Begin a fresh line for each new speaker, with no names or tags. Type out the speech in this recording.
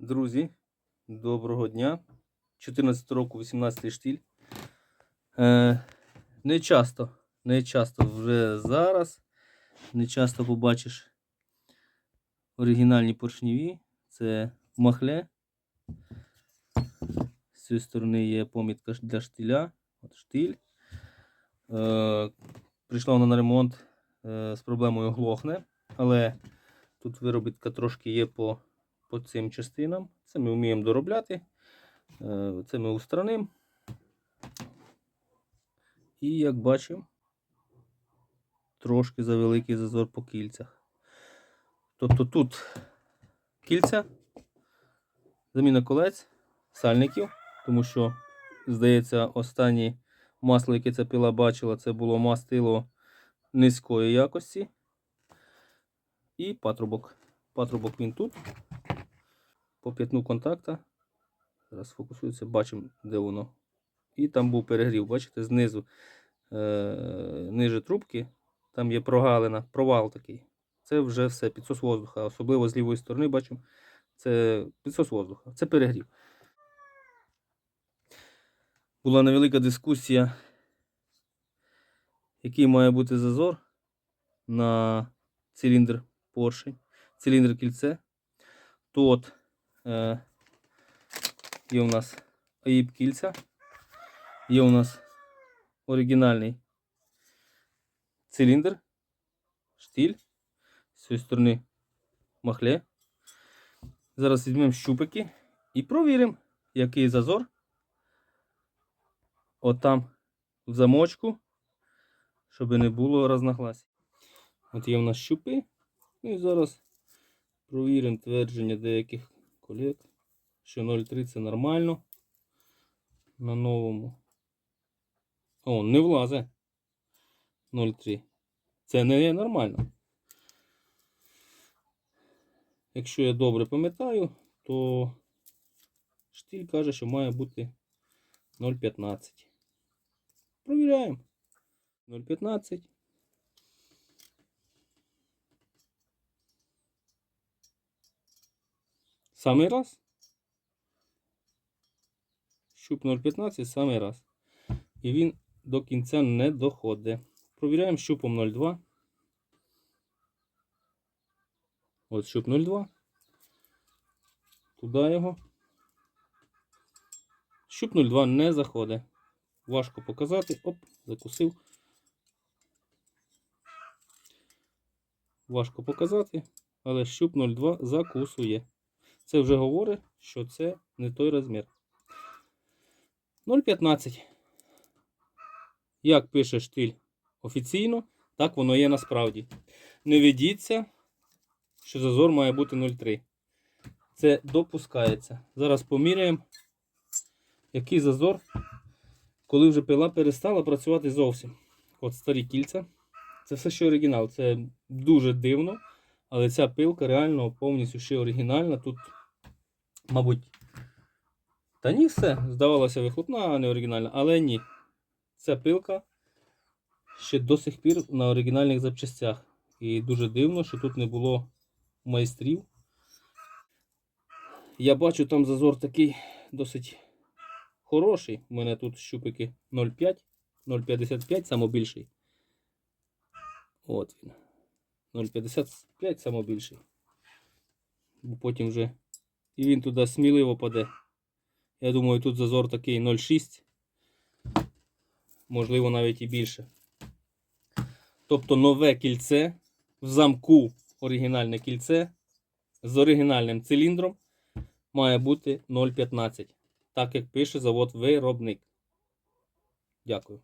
Друзі, доброго дня. 14 року, 18 штіль. Е, не часто, не часто вже зараз. Не часто побачиш оригінальні поршневі. Це махле. З цієї сторони є помітка для штиля. От штиль. Е, прийшла вона на ремонт е, з проблемою глохне, але тут виробітка трошки є по по цим частинам. Це ми вміємо доробляти. Е, Це ми устранимо. І як бачимо, трошки завеликий зазор по кільцях. Тобто тут кільця, заміна колець, сальників, тому що, здається, останнє масло, яке ця пила бачила, це було мастило низької якості. І патрубок. Патрубок він тут по п'ятну контакта. Зараз фокусується, бачимо, де воно. І там був перегрів. Бачите, знизу е- ниже трубки, там є прогалина, провал такий. Це вже все підсос воздуха. Особливо з лівої сторони бачимо. Це підсос воздуха, це перегрів. Була невелика дискусія, який має бути зазор на циліндр поршень, циліндр кільце. Е, Є у нас АІП кільця. Є у нас оригінальний циліндр, штиль. З цієї сторони махле. Зараз візьмемо щупики і провіримо, який зазор. От там в замочку, щоб не було розногласій. От є у нас щупи. Ну і зараз провіримо твердження деяких колег, що 0,3 це нормально. На новому. О, не влазе. 0,3. Це не є нормально. Якщо я добре пам'ятаю, то штиль каже, що має бути 0,15. Провіряємо. 0,15. Самий раз. Щуп 0,15 самий раз. І він до кінця не доходить. Провіряємо щупом 0,2. От щуп 0,2. Туди його. Щуп 0,2 не заходить. Важко показати. Оп, закусив. Важко показати, але щуп 0,2 закусує. Це вже говорить, що це не той розмір. 0,15. Як пише штиль офіційно, так воно є насправді. Не ведіться, що зазор має бути 0,3. Це допускається. Зараз поміряємо, який зазор, коли вже пила перестала працювати зовсім. От старі кільця. Це все ще оригінал. Це дуже дивно. Але ця пилка реально повністю ще оригінальна. Тут, мабуть, та ні, все. Здавалося, вихлопна, а не оригінальна. Але ні. Ця пилка ще до сих пір на оригінальних запчастях. І дуже дивно, що тут не було майстрів. Я бачу, там зазор такий досить хороший. У мене тут щупики 0,5, 0,55, самобільший. От він. 0,55 самобільший. Бо потім вже. І він туди сміливо паде. Я думаю, тут зазор такий 0,6. Можливо, навіть і більше. Тобто нове кільце в замку оригінальне кільце з оригінальним циліндром має бути 0,15. Так як пише завод виробник. Дякую.